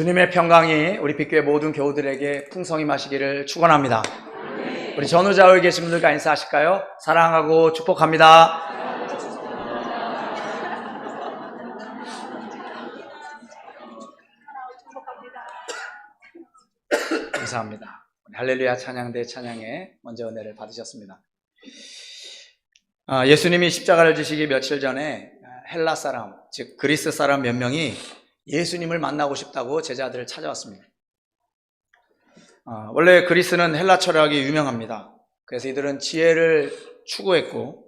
주님의 평강이 우리 빛교회 모든 교우들에게 풍성히 마시기를 축원합니다. 우리 전우자에 계신 분들과 인사하실까요? 사랑하고 축복합니다. 감사합니다. 할렐루야 찬양대 찬양에 먼저 은혜를 받으셨습니다. 아, 예수님이 십자가를 지시기 며칠 전에 헬라 사람, 즉 그리스 사람 몇 명이 예수님을 만나고 싶다고 제자들을 찾아왔습니다. 아, 원래 그리스는 헬라 철학이 유명합니다. 그래서 이들은 지혜를 추구했고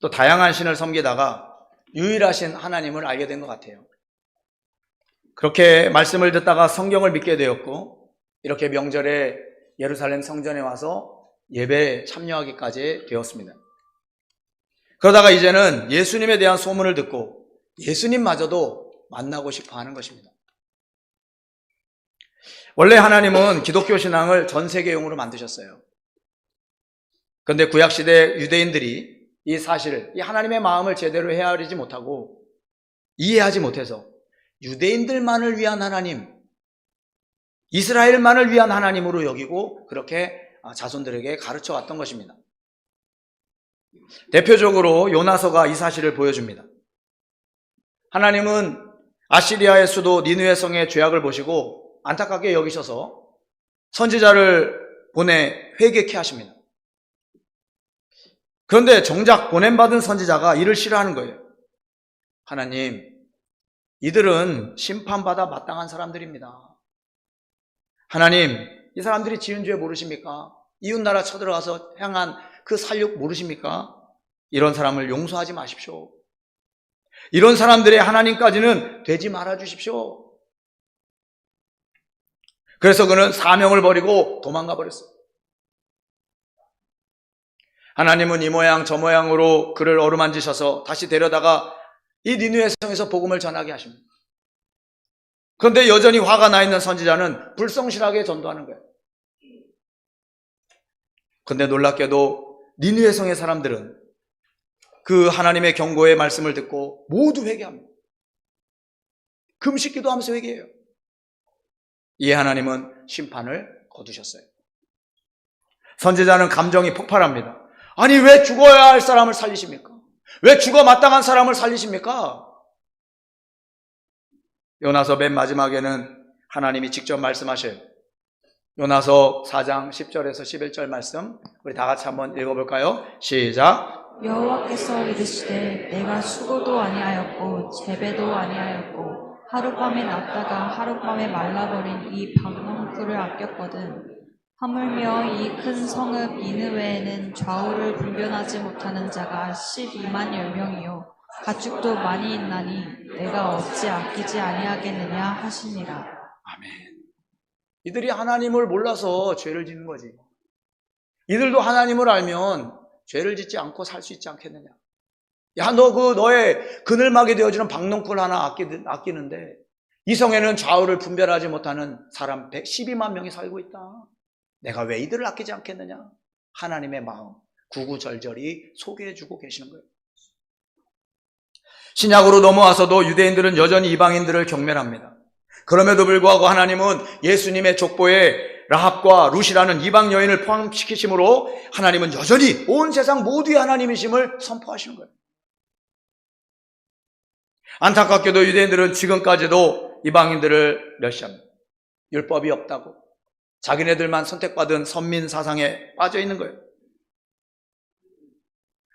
또 다양한 신을 섬기다가 유일하신 하나님을 알게 된 것 같아요. 그렇게 말씀을 듣다가 성경을 믿게 되었고 이렇게 명절에 예루살렘 성전에 와서 예배에 참여하기까지 되었습니다. 그러다가 이제는 예수님에 대한 소문을 듣고 예수님마저도 만나고 싶어 하는 것입니다. 원래 하나님은 기독교 신앙을 전 세계용으로 만드셨어요. 그런데 구약시대 유대인들이 이 사실을, 이 하나님의 마음을 제대로 헤아리지 못하고 이해하지 못해서 유대인들만을 위한 하나님, 이스라엘만을 위한 하나님으로 여기고 그렇게 자손들에게 가르쳐 왔던 것입니다. 대표적으로 요나서가 이 사실을 보여줍니다. 하나님은 아시리아의 수도 니누의 성의 죄악을 보시고 안타깝게 여기셔서 선지자를 보내 회개케 하십니다. 그런데 정작 보냄받은 선지자가 이를 싫어하는 거예요. 하나님, 이들은 심판받아 마땅한 사람들입니다. 하나님, 이 사람들이 지은 죄 모르십니까? 이웃나라 쳐들어가서 향한 그 살육 모르십니까? 이런 사람을 용서하지 마십시오. 이런 사람들의 하나님까지는 되지 말아 주십시오. 그래서 그는 사명을 버리고 도망가 버렸어요. 하나님은 이 모양 저 모양으로 그를 어루만지셔서 다시 데려다가 이 니누의 성에서 복음을 전하게 하십니다. 그런데 여전히 화가 나 있는 선지자는 불성실하게 전도하는 거예요. 그런데 놀랍게도 니누의 성의 사람들은 그 하나님의 경고의 말씀을 듣고 모두 회개합니다. 금식 기도하면서 회개해요. 이에 하나님은 심판을 거두셨어요. 선지자는 감정이 폭발합니다. 아니 왜 죽어야 할 사람을 살리십니까? 왜 죽어 마땅한 사람을 살리십니까? 요나서 맨 마지막에는 하나님이 직접 말씀하셔요. 요나서 4장 10절에서 11절 말씀 우리 다 같이 한번 읽어볼까요? 시작. 여호와께서 이르시되 내가 수고도 아니하였고 재배도 아니하였고 하룻밤에 났다가 하룻밤에 말라버린 이 방랑풀을 아꼈거든 하물며 이 큰 성읍 니느웨에는 좌우를 분별하지 못하는 자가 12만 열명이요 가축도 많이 있나니 내가 어찌 아끼지 아니하겠느냐 하시니라 아멘. 이들이 하나님을 몰라서 죄를 짓는 거지. 이들도 하나님을 알면 죄를 짓지 않고 살 수 있지 않겠느냐. 야, 너 그 너의 그늘막이 되어주는 박농쿨 하나 아끼, 아끼는데 이 성에는 좌우를 분별하지 못하는 사람 112만 명이 살고 있다. 내가 왜 이들을 아끼지 않겠느냐? 하나님의 마음 구구절절히 소개해주고 계시는 거예요. 신약으로 넘어와서도 유대인들은 여전히 이방인들을 경멸합니다. 그럼에도 불구하고 하나님은 예수님의 족보에 라합과 룻이라는 이방 여인을 포함시키심으로 하나님은 여전히 온 세상 모두의 하나님이심을 선포하시는 거예요. 안타깝게도 유대인들은 지금까지도 이방인들을 멸시합니다. 율법이 없다고 자기네들만 선택받은 선민 사상에 빠져 있는 거예요.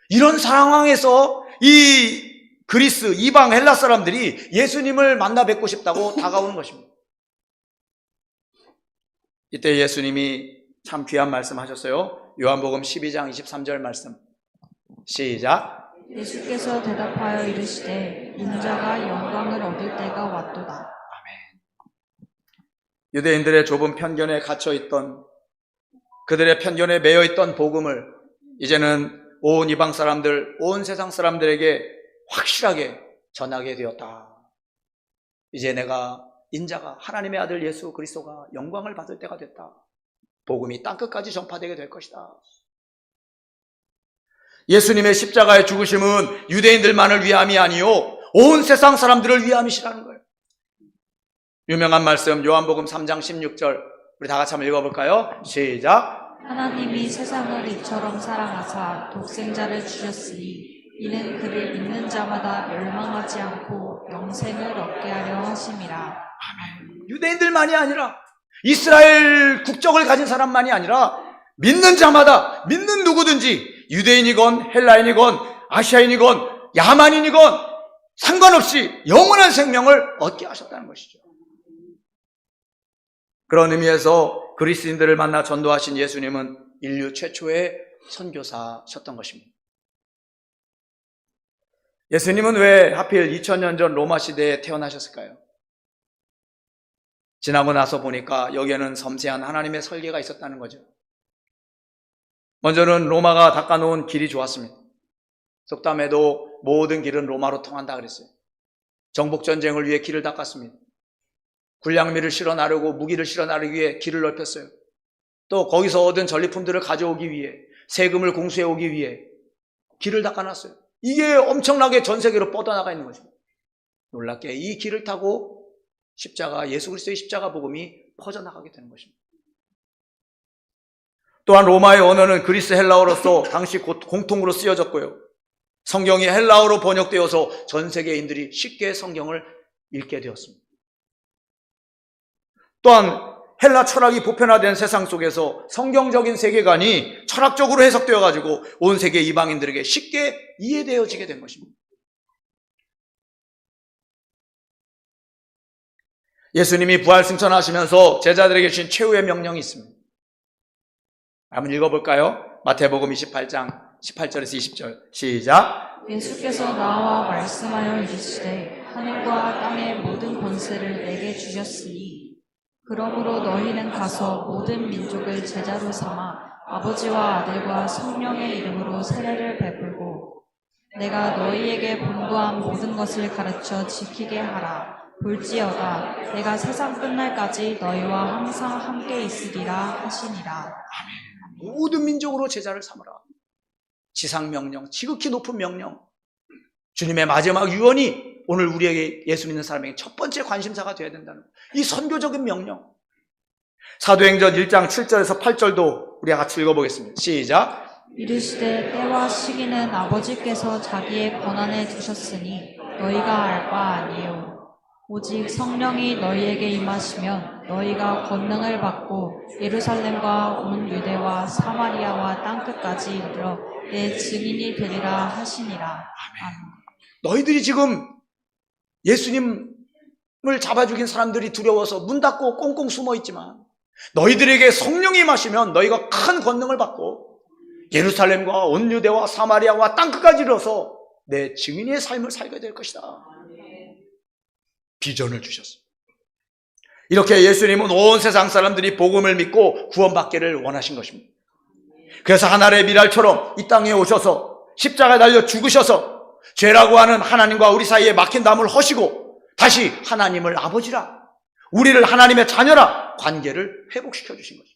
이런 상황에서 이 그리스, 이방, 헬라 사람들이 예수님을 만나 뵙고 싶다고 다가오는 것입니다. 이때 예수님이 참 귀한 말씀 하셨어요. 요한복음 12장 23절 말씀. 시작. 예수께서 대답하여 이르시되 인자가 영광을 얻을 때가 왔도다 유대인들의 좁은 편견에 갇혀 있던 그들의 편견에 매여 있던 복음을 이제는 온 이방 사람들, 온 세상 사람들에게 확실하게 전하게 되었다. 이제 내가 인자가 하나님의 아들 예수 그리스도가 영광을 받을 때가 됐다. 복음이 땅끝까지 전파되게 될 것이다. 예수님의 십자가의 죽으심은 유대인들만을 위함이 아니요 온 세상 사람들을 위함이시라는 거예요. 유명한 말씀 요한복음 3장 16절 우리 다 같이 한번 읽어볼까요? 시작. 하나님이 세상을 이처럼 사랑하사 독생자를 주셨으니 이는 그를 믿는 자마다 멸망하지 않고 영생을 얻게 하려 하심이라. 유대인들만이 아니라 이스라엘 국적을 가진 사람만이 아니라 믿는 자마다 믿는 누구든지 유대인이건 헬라인이건 아시아인이건 야만인이건 상관없이 영원한 생명을 얻게 하셨다는 것이죠. 그런 의미에서 그리스인들을 만나 전도하신 예수님은 인류 최초의 선교사셨던 것입니다. 예수님은 왜 하필 2000년 전 로마 시대에 태어나셨을까요? 지나고 나서 보니까 여기에는 섬세한 하나님의 설계가 있었다는 거죠. 먼저는 로마가 닦아놓은 길이 좋았습니다. 속담에도 모든 길은 로마로 통한다 그랬어요. 정복전쟁을 위해 길을 닦았습니다. 군량미를 실어 나르고 무기를 실어 나르기 위해 길을 넓혔어요. 또 거기서 얻은 전리품들을 가져오기 위해 세금을 공수해 오기 위해 길을 닦아놨어요. 이게 엄청나게 전 세계로 뻗어나가 있는 거죠. 놀랍게 이 길을 타고 십자가, 예수 그리스도의 십자가 복음이 퍼져나가게 되는 것입니다. 또한 로마의 언어는 그리스 헬라어로서 당시 곧 공통으로 쓰여졌고요. 성경이 헬라어로 번역되어서 전 세계인들이 쉽게 성경을 읽게 되었습니다. 또한 헬라 철학이 보편화된 세상 속에서 성경적인 세계관이 철학적으로 해석되어 가지고 온 세계 이방인들에게 쉽게 이해되어지게 된 것입니다. 예수님이 부활 승천하시면서 제자들에게 주신 최후의 명령이 있습니다. 한번 읽어볼까요? 마태복음 28장 18절에서 20절 시작 예수께서 나와 말씀하여 이르시되 하늘과 땅의 모든 권세를 내게 주셨으니 그러므로 너희는 가서 모든 민족을 제자로 삼아 아버지와 아들과 성령의 이름으로 세례를 베풀고 내가 너희에게 본고한 모든 것을 가르쳐 지키게 하라 볼지어다 내가 세상 끝날까지 너희와 항상 함께 있으리라 하시니라 모든 민족으로 제자를 삼으라. 지상 명령, 지극히 높은 명령. 주님의 마지막 유언이 오늘 우리에게 예수 믿는 사람에게 첫 번째 관심사가 되어야 된다는 것. 이 선교적인 명령. 사도행전 1장 7절에서 8절도 우리 같이 읽어보겠습니다. 시작. 이르시되 때와 시기는 아버지께서 자기의 권한에 두셨으니 너희가 알 바 아니요 오직 성령이 너희에게 임하시면 너희가 권능을 받고 예루살렘과 온 유대와 사마리아와 땅끝까지 이르러 내 증인이 되리라 하시니라 아멘. 너희들이 지금 예수님을 잡아 죽인 사람들이 두려워서 문 닫고 꽁꽁 숨어 있지만 너희들에게 성령이 임하시면 너희가 큰 권능을 받고 예루살렘과 온 유대와 사마리아와 땅끝까지 이르러서 내 증인의 삶을 살게 될 것이다. 비전을 주셨습니다. 이렇게 예수님은 온 세상 사람들이 복음을 믿고 구원받기를 원하신 것입니다. 그래서 하나의 미랄처럼 이 땅에 오셔서 십자가에 달려 죽으셔서 죄라고 하는 하나님과 우리 사이에 막힌 담을 허시고 다시 하나님을 아버지라 우리를 하나님의 자녀라 관계를 회복시켜 주신 거죠.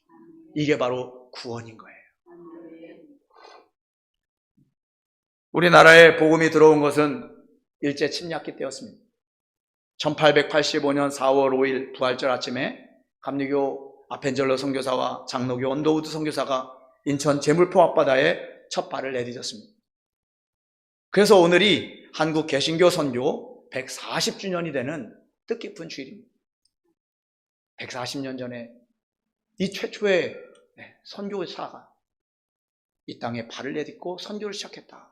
이게 바로 구원인 거예요. 우리나라에 복음이 들어온 것은 일제 침략기 때였습니다. 1885년 4월 5일 부활절 아침에 감리교 아펜젤러 선교사와 장로교 언더우드 선교사가 인천 제물포 앞바다에 첫 발을 내디뎠습니다. 그래서 오늘이 한국 개신교 선교 140주년이 되는 뜻깊은 주일입니다. 140년 전에 이 최초의 네, 선교사가 이 땅에 발을 내딛고 선교를 시작했다.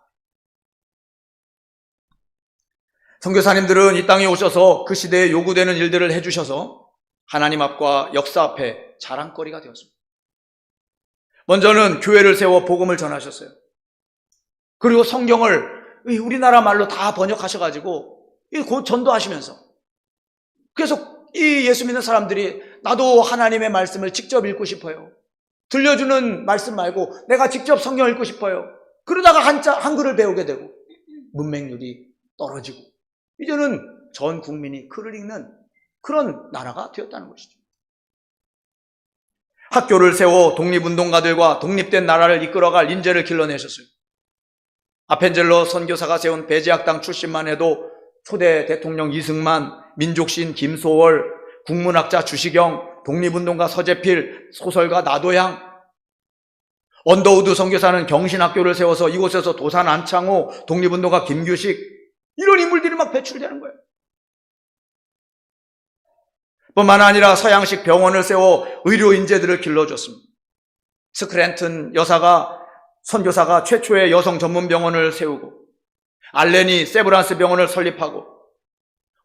선교사님들은 이 땅에 오셔서 그 시대에 요구되는 일들을 해주셔서 하나님 앞과 역사 앞에 자랑거리가 되었습니다. 먼저는 교회를 세워 복음을 전하셨어요. 그리고 성경을 우리나라 말로 다 번역하셔가지고 곧 전도하시면서 그래서 이 예수 믿는 사람들이 나도 하나님의 말씀을 직접 읽고 싶어요. 들려주는 말씀 말고 내가 직접 성경 읽고 싶어요. 그러다가 한자, 한글을 배우게 되고 문맹률이 떨어지고 이제는 전 국민이 글을 읽는 그런 나라가 되었다는 것이죠. 학교를 세워 독립운동가들과 독립된 나라를 이끌어갈 인재를 길러내셨어요. 아펜젤러 선교사가 세운 배제학당 출신만 해도 초대 대통령 이승만, 민족신 김소월, 국문학자 주시경, 독립운동가 서재필, 소설가 나도양, 언더우드 선교사는 경신학교를 세워서 이곳에서 도산 안창호, 독립운동가 김규식 이런 인물들이 막 배출되는 거예요. 뿐만 아니라 서양식 병원을 세워 의료 인재들을 길러줬습니다. 스크랜튼 여사가 선교사가 최초의 여성 전문 병원을 세우고 알렌이 세브란스 병원을 설립하고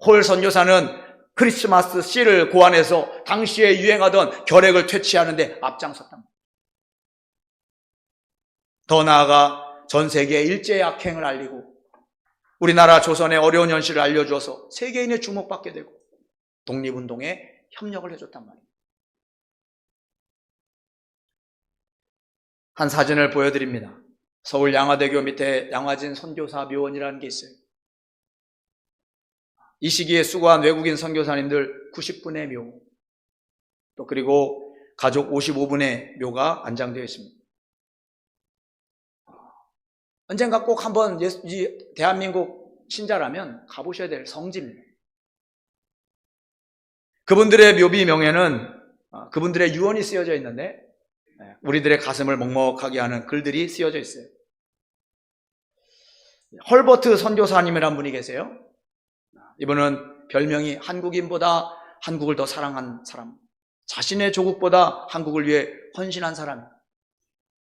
홀 선교사는 크리스마스 씨를 고안해서 당시에 유행하던 결핵을 퇴치하는데 앞장섰답니다. 더 나아가 전 세계에 일제의 악행을 알리고 우리나라 조선의 어려운 현실을 알려주어서 세계인의 주목받게 되고 독립운동에 협력을 해줬단 말이에요. 한 사진을 보여드립니다. 서울 양화대교 밑에 양화진 선교사 묘원이라는 게 있어요. 이 시기에 수고한 외국인 선교사님들 90분의 묘, 또 그리고 가족 55분의 묘가 안장되어 있습니다. 언젠가 꼭 한번 대한민국 신자라면 가보셔야 될 성지입니다. 그분들의 묘비 명에는 아, 그분들의 유언이 쓰여져 있는데 예, 우리들의 가슴을 먹먹하게 하는 글들이 쓰여져 있어요. 헐버트 선교사님이란 분이 계세요. 이분은 별명이 한국인보다 한국을 더 사랑한 사람, 자신의 조국보다 한국을 위해 헌신한 사람.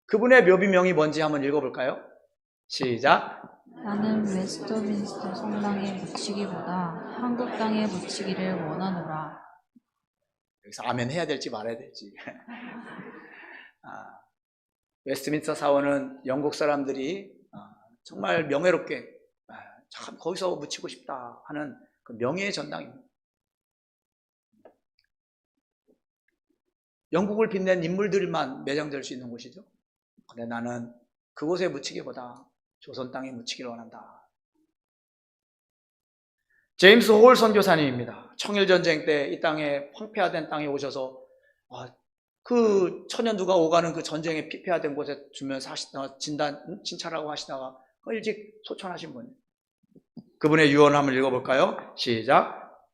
그분의 묘비명이 뭔지 한번 읽어볼까요? 시작. 나는 웨스터민스터 성당에 묻히기보다 한국 땅에 묻히기를 원하노라. 여기서 아멘 해야 될지 말아야 될지. 아, 웨스트민스터 사원은 영국 사람들이 아, 정말 명예롭게 아, 참 거기서 묻히고 싶다 하는 그 명예의 전당입니다. 영국을 빛낸 인물들만 매장될 수 있는 곳이죠. 근데 나는 그곳에 묻히기보다 조선 땅에 묻히기를 원한다. 제임스 홀 선교사님입니다. 청일전쟁 때 이 땅에 황폐화된 땅에 오셔서 아, 그 천연두가 오가는 그 전쟁에 피폐화된 곳에 주면서 하시다가 진단, 응? 진찰하고 하시다가 일찍 소천하신 분이에요. 그분의 유언을 한번 읽어볼까요? 시작.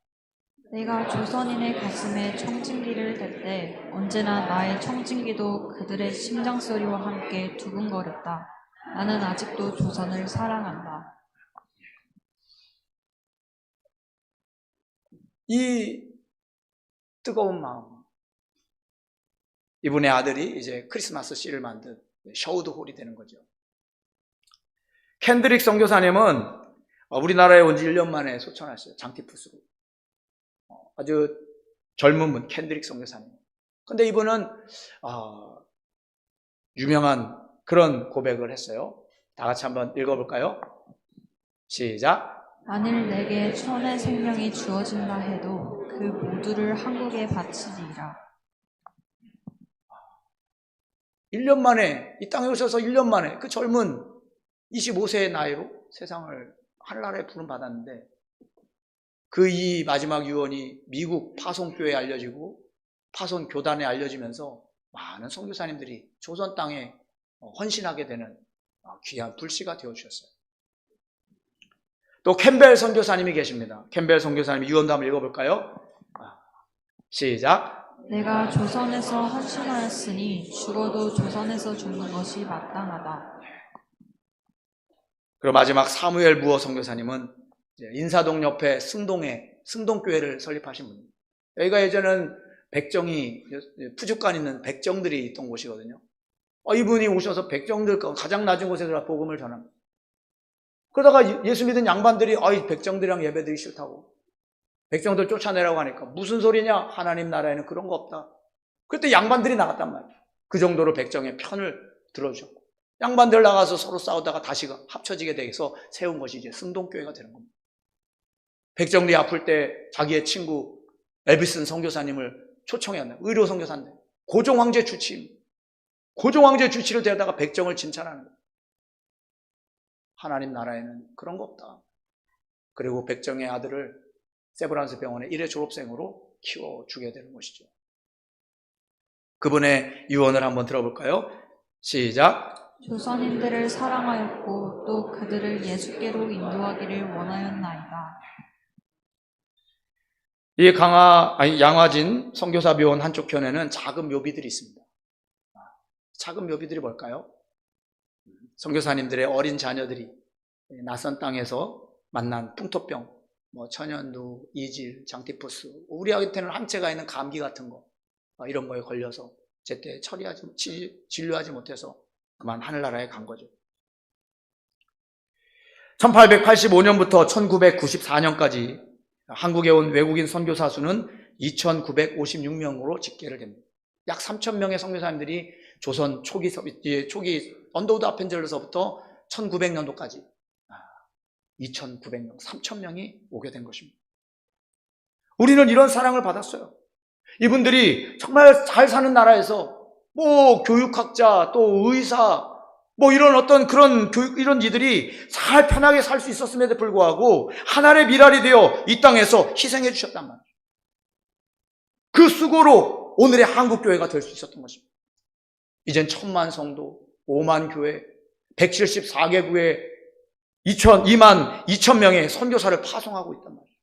내가 조선인의 가슴에 청진기를 댈 때 언제나 나의 청진기도 그들의 심장 소리와 함께 두근거렸다. 나는 아직도 조선을 사랑한다. 이 뜨거운 마음. 이분의 아들이 이제 크리스마스 씨를 만든 셔우드 홀이 되는 거죠. 캔드릭 선교사님은 우리나라에 온 지 1년 만에 소천하셨어요. 장티푸스로. 어, 아주 젊은 분, 캔드릭 선교사님. 근데 이분은, 아, 유명한 그런 고백을 했어요. 다 같이 한번 읽어볼까요? 시작. 만일 내게 천의 생명이 주어진다 해도 그 모두를 한국에 바치리라. 1년 만에, 이 땅에 오셔서 1년 만에 그 젊은 25세의 나이로 세상을 한나라에 부름 받았는데 그 이 마지막 유언이 미국 파송교회에 알려지고 파송 교단에 알려지면서 많은 선교사님들이 조선 땅에 헌신하게 되는 귀한 불씨가 되어 주셨어요. 또 캠벨 선교사님이 계십니다. 캠벨 선교사님 유언도 한번 읽어볼까요? 아, 시작. 내가 조선에서 헌신하였으니 죽어도 조선에서 죽는 것이 마땅하다. 그리고 마지막 사무엘 무어 선교사님은 이제 인사동 옆에 승동에 승동교회를 설립하신 분입니다. 여기가 예전에는 백정이 푸주간 있는 백정들이 있던 곳이거든요. 어, 이분이 오셔서 백정들 가장 낮은 곳에서 복음을 전합니다. 그러다가 예수 믿은 양반들이 아, 이 백정들이랑 예배드리기 싫다고 백정들 쫓아내라고 하니까 무슨 소리냐? 하나님 나라에는 그런 거 없다. 그때 양반들이 나갔단 말이에요. 그 정도로 백정의 편을 들어주셨고 양반들 나가서 서로 싸우다가 다시 합쳐지게 돼서 세운 것이 이제 승동교회가 되는 겁니다. 백정리 아플 때 자기의 친구 에비슨 선교사님을 초청해야 의료 선교사인데 고종 황제 주치 고종 황제 주치를 대다가 백정을 진찰하는 거예요. 하나님 나라에는 그런 거 없다. 그리고 백정의 아들을 세브란스 병원의 1회 졸업생으로 키워주게 되는 것이죠. 그분의 유언을 한번 들어볼까요? 시작. 조선인들을 사랑하였고 또 그들을 예수께로 인도하기를 원하였나이다. 이 강화, 아니, 양화진 선교사 묘원 한쪽 편에는 작은 묘비들이 있습니다. 작은 묘비들이 뭘까요? 선교사님들의 어린 자녀들이 낯선 땅에서 만난 풍토병, 뭐 천연두, 이질, 장티푸스, 우리한테는 함체가 있는 감기 같은 거 어, 이런 거에 걸려서 제때 처리하지 치- 진료하지 못해서 그만 하늘나라에 간 거죠. 1885년부터 1994년까지 한국에 온 외국인 선교사 수는 2,956명으로 집계를 됩니다. 약 3,000명의 선교사님들이 조선 초기 초기 언더우드 아펜젤로서부터 1900년도까지 2,900명, 3,000명이 오게 된 것입니다. 우리는 이런 사랑을 받았어요. 이분들이 정말 잘 사는 나라에서 뭐 교육학자 또 의사 뭐 이런 어떤 그런 교육 이런 이들이 잘 편하게 살 수 있었음에도 불구하고 하나의 미랄이 되어 이 땅에서 희생해 주셨단 말이에요. 그 수고로 오늘의 한국 교회가 될 수 있었던 것입니다. 이젠 천만 성도, 5만 교회, 174개국에 2천, 2만 2천 명의 선교사를 파송하고 있단 말이에요.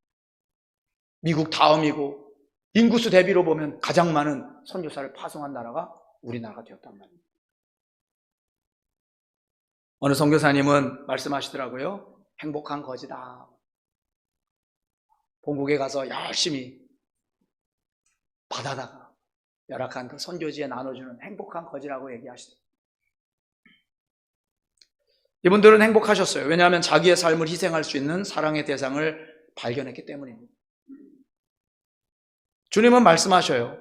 미국 다음이고 인구수 대비로 보면 가장 많은 선교사를 파송한 나라가 우리나라가 되었단 말이에요. 어느 선교사님은 말씀하시더라고요. 행복한 거지다. 본국에 가서 열심히 받아다가 열악한 그 선교지에 나눠주는 행복한 거지라고 얘기하시더라고요. 이분들은 행복하셨어요. 왜냐하면 자기의 삶을 희생할 수 있는 사랑의 대상을 발견했기 때문입니다. 주님은 말씀하셔요.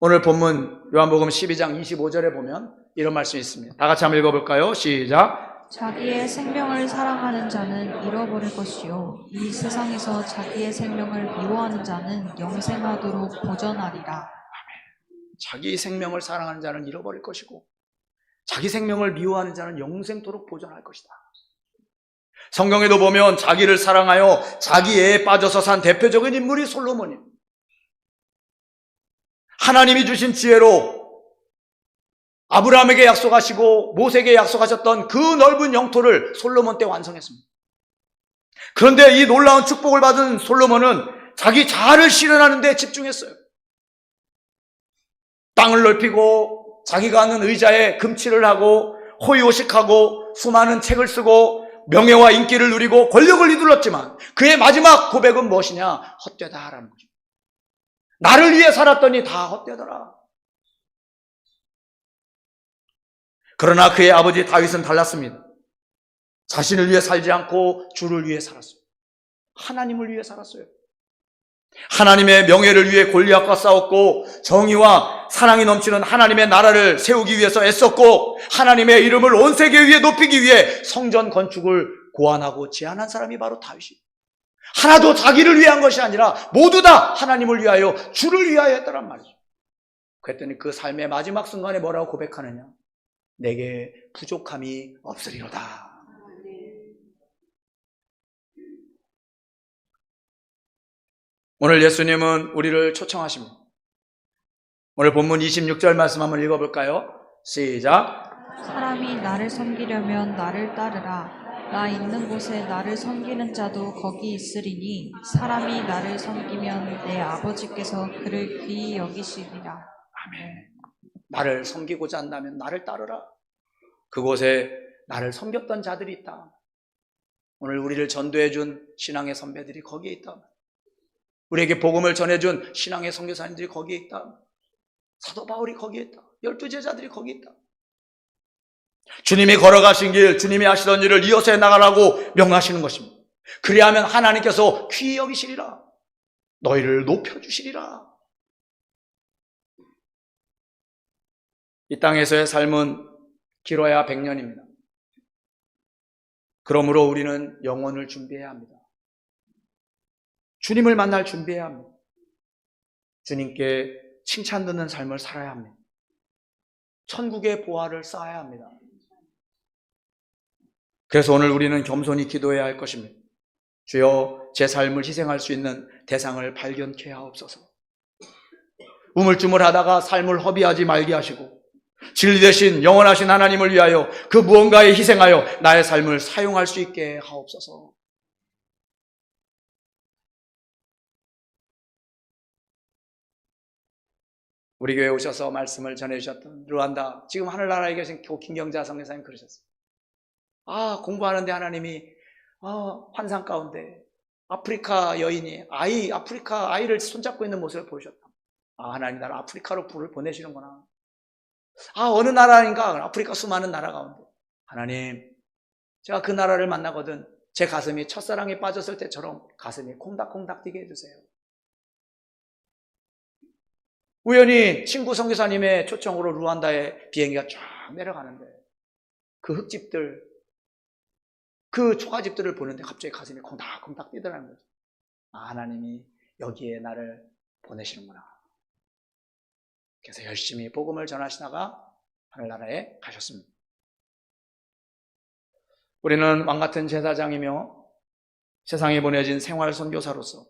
오늘 본문 요한복음 12장 25절에 보면 이런 말씀이 있습니다. 다 같이 한번 읽어볼까요? 시작. 자기의 생명을 사랑하는 자는 잃어버릴 것이요 이 세상에서 자기의 생명을 미워하는 자는 영생하도록 보전하리라. 자기 생명을 사랑하는 자는 잃어버릴 것이고 자기 생명을 미워하는 자는 영생토록 보존할 것이다. 성경에도 보면 자기를 사랑하여 자기에 빠져서 산 대표적인 인물이 솔로몬입니다. 하나님이 주신 지혜로 아브라함에게 약속하시고 모세에게 약속하셨던 그 넓은 영토를 솔로몬 때 완성했습니다. 그런데 이 놀라운 축복을 받은 솔로몬은 자기 자아를 실현하는 데 집중했어요. 땅을 넓히고 자기가 하는 의자에 금칠을 하고 호의호식하고 수많은 책을 쓰고 명예와 인기를 누리고 권력을 이둘렀지만 그의 마지막 고백은 무엇이냐? 헛되다라는 거죠. 나를 위해 살았더니 다 헛되더라. 그러나 그의 아버지 다윗은 달랐습니다. 자신을 위해 살지 않고 주를 위해 살았어요. 하나님을 위해 살았어요. 하나님의 명예를 위해 골리앗과 싸웠고 정의와 사랑이 넘치는 하나님의 나라를 세우기 위해서 애썼고 하나님의 이름을 온 세계 위에 높이기 위해 성전 건축을 고안하고 제안한 사람이 바로 다윗이. 하나도 자기를 위한 것이 아니라 모두 다 하나님을 위하여 주를 위하여 했더란 말이죠. 그랬더니 그 삶의 마지막 순간에 뭐라고 고백하느냐? 내게 부족함이 없으리로다. 오늘 예수님은 우리를 초청하십니다. 오늘 본문 26절 말씀 한번 읽어볼까요? 시작. 사람이 나를 섬기려면 나를 따르라. 나 있는 곳에 나를 섬기는 자도 거기 있으리니 사람이 나를 섬기면 내 아버지께서 그를 귀히 여기시리라. 아멘. 나를 섬기고자 한다면 나를 따르라. 그곳에 나를 섬겼던 자들이 있다. 오늘 우리를 전도해 준 신앙의 선배들이 거기에 있다. 우리에게 복음을 전해준 신앙의 선교사님들이 거기에 있다. 사도 바울이 거기에 있다. 열두 제자들이 거기에 있다. 주님이 걸어가신 길, 주님이 하시던 일을 이어서 해 나가라고 명하시는 것입니다. 그리하면 하나님께서 귀히 여기시리라. 너희를 높여주시리라. 이 땅에서의 삶은 길어야 100년입니다. 그러므로 우리는 영혼을 준비해야 합니다. 주님을 만날 준비해야 합니다. 주님께 칭찬 듣는 삶을 살아야 합니다. 천국의 보화를 쌓아야 합니다. 그래서 오늘 우리는 겸손히 기도해야 할 것입니다. 주여 제 삶을 희생할 수 있는 대상을 발견케 하옵소서. 우물쭈물하다가 삶을 허비하지 말게 하시고 진리 대신 영원하신 하나님을 위하여 그 무언가에 희생하여 나의 삶을 사용할 수 있게 하옵소서. 우리 교회 오셔서 말씀을 전해주셨던 루안다 지금 하늘나라에 계신 김경자 성교사님 그러셨어요. 아 공부하는데 하나님이 아, 환상 가운데 아프리카 여인이 아이 아프리카 아이를 손잡고 있는 모습을 보여줬다. 아 하나님 나를 아프리카로 불을 보내시는구나. 아 어느 나라인가 아프리카 수많은 나라 가운데 하나님 제가 그 나라를 만나거든 제 가슴이 첫사랑에 빠졌을 때처럼 가슴이 콩닥콩닥 뛰게 해주세요. 우연히 친구 선교사님의 초청으로 루안다에 비행기가 쫙 내려가는데 그 흙집들 그 초가집들을 보는데 갑자기 가슴이 콩닥콩닥 뛰더라는 거죠. 아, 하나님이 여기에 나를 보내시는구나. 그래서 열심히 복음을 전하시다가 하늘나라에 가셨습니다. 우리는 왕 같은 제사장이며 세상에 보내진 생활 선교사로서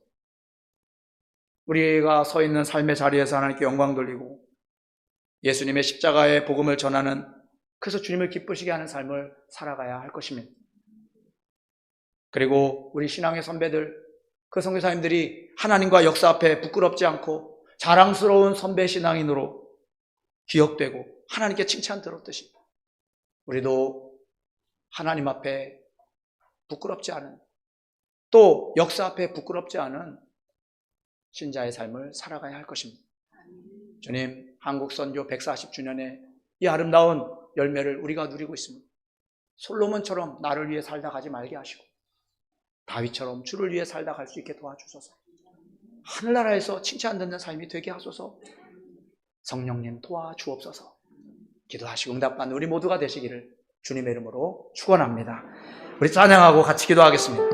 우리가 서 있는 삶의 자리에서 하나님께 영광 돌리고 예수님의 십자가의 복음을 전하는 그래서 주님을 기쁘시게 하는 삶을 살아가야 할 것입니다. 그리고 우리 신앙의 선배들, 그 선교사님들이 하나님과 역사 앞에 부끄럽지 않고 자랑스러운 선배 신앙인으로 기억되고 하나님께 칭찬 들었듯이 우리도 하나님 앞에 부끄럽지 않은 또 역사 앞에 부끄럽지 않은 신자의 삶을 살아가야 할 것입니다. 주님, 한국 선교 140주년의 이 아름다운 열매를 우리가 누리고 있습니다. 솔로몬처럼 나를 위해 살다 가지 말게 하시고 다윗처럼 주를 위해 살다 갈 수 있게 도와주소서. 하늘나라에서 칭찬 듣는 삶이 되게 하소서. 성령님 도와주옵소서. 기도하시고 응답받는 우리 모두가 되시기를 주님의 이름으로 축원합니다. 우리 찬양하고 같이 기도하겠습니다.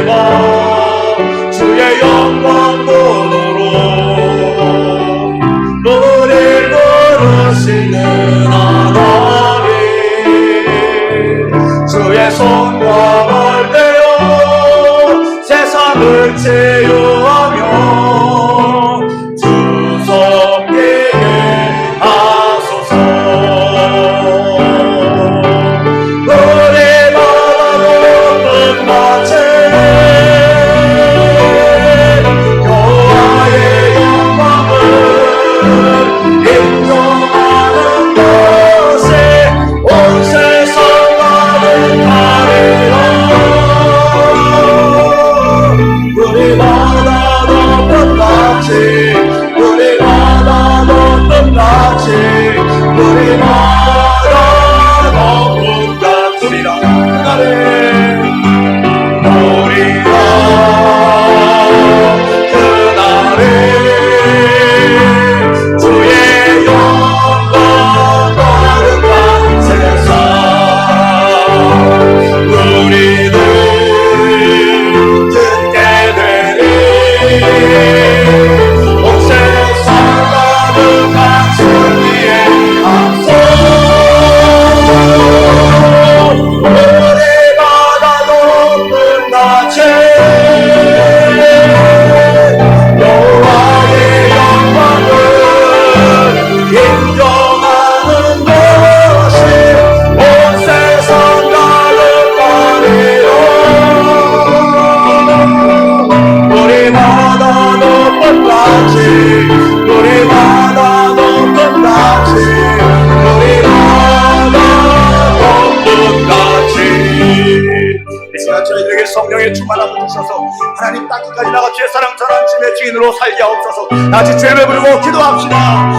가득 증인으로 살게 하옵소서. 다시 죄를 부르고 기도합시다